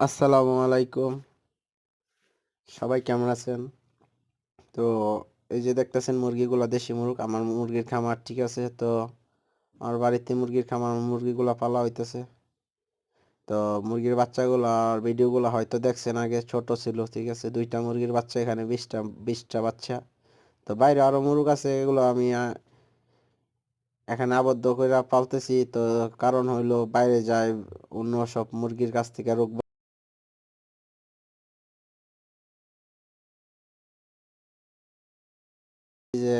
আসসালামু আলাইকুম। সবাই কেমন আছেন? তো এই যে দেখতেছেন মুরগিগুলা, দেশি মুরগ, আমার মুরগির খামার ঠিক আছে, তো আমার বাড়িতে মুরগির খামার, মুরগিগুলা পালা হইতেছে। তো মুরগির বাচ্চাগুলার ভিডিওগুলো হয়তো দেখছেন আগে, ছোট ছিল, ঠিক আছে, দুইটা মুরগির বাচ্চা, এখানে বিশটা বিশটা বাচ্চা। তো বাইরে আরও মুরগ আছে, এগুলো আমি এখানে আবদ্ধ করে পালতেছি, তো কারণ হইল বাইরে যায় অন্য সব মুরগির কাছ থেকে রোগ যে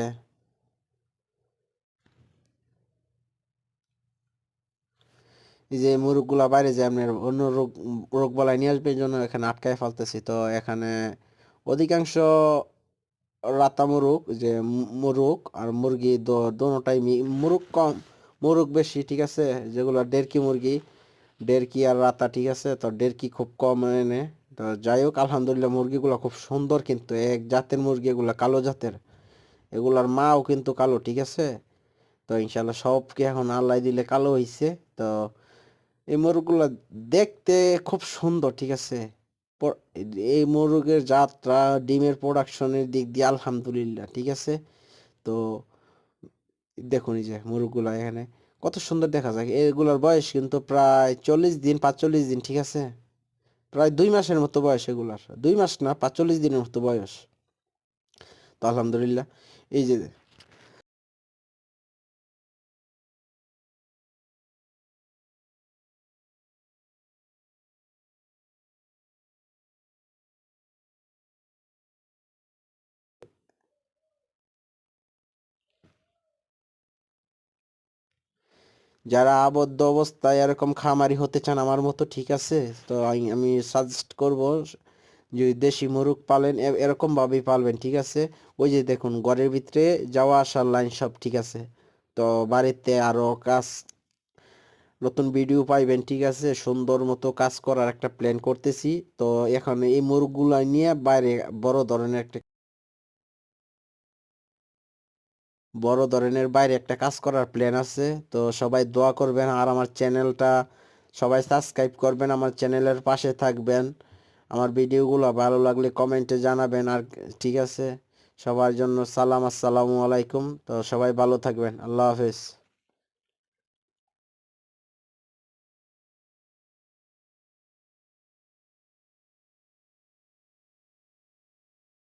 এই যে মুরগগুলা বাইরে যে আপনার অন্য রোগ রোগ বালাই নিয়ে আসবে এই জন্য এখানে আটকায় ফেলতেছি। তো এখানে অধিকাংশ রাতা মুরগ যে মুরগ আর মুরগি দোনোটাই মুরগ কম, মুরগ বেশি, ঠিক আছে? যেগুলো ডেরকি মুরগি, ডেরকি আর রাতা, ঠিক আছে? তো ডেরকি খুব কম এনে, তো যাই হোক, আলহামদুলিল্লাহ মুরগিগুলো খুব সুন্দর কিন্তু, এক জাতের মুরগি এগুলা কালো জাতের। এগুলার মাও কিন্তু কালো, ঠিক আছে? তো ইনশাল্লাহ সবকে এখন আল্লাহ দিলে কালো হইছে। তো এই মোরগগুলো দেখতে খুব সুন্দর, ঠিক আছে? এই মোরগের যাত্রা, ডিমের প্রোডাকশনের দিক দিয়ে আলহামদুলিল্লাহ, ঠিক আছে? তো দেখুন এই যে মোরগগুলো এখানে, কত সুন্দর দেখা যায়। এগুলোর বয়স কিন্তু প্রায় চল্লিশ দিন, পাঁচচল্লিশ দিন, ঠিক আছে? প্রায় দুই মাসের মতো বয়স এগুলার। দুই মাস না, পাঁচচল্লিশ দিনের মতো বয়স। তো আলহামদুলিল্লাহ, এই যে যারা আবদ্ধ অবস্থায় এরকম খামারি হতে চান, আমার মতো ঠিক আছে। তো আমি সাজেস্ট করব যদি দেশি মুরগ পালেন, এ- এরকম ভাবেই পালবেন, ঠিক আছে? ওই যে দেখুন, ঘরের ভিতরে যাওয়া আসার লাইন সব ঠিক আছে। তো বাড়িতে আরও কাজ, নতুন ভিডিও পাইবেন, ঠিক আছে? সুন্দর মতো কাজ করার একটা প্ল্যান করতেছি। তো এখন এই মুরগগুলা নিয়ে বাইরে বড় ধরনের একটা বড় ধরনের বাইরে একটা কাজ করার প্ল্যান আছে। তো সবাই দোয়া করবেন আর আমার চ্যানেলটা সবাই সাবস্ক্রাইব করবেন, আমার চ্যানেলের পাশে থাকবেন। আমার ভিডিওগুলো ভালো লাগলে কমেন্টে জানাবেন আর ঠিক আছে? সবার জন্য সালাম, আসসালামু আলাইকুম। তো সবাই ভালো থাকবেন। আল্লাহ হাফেজ।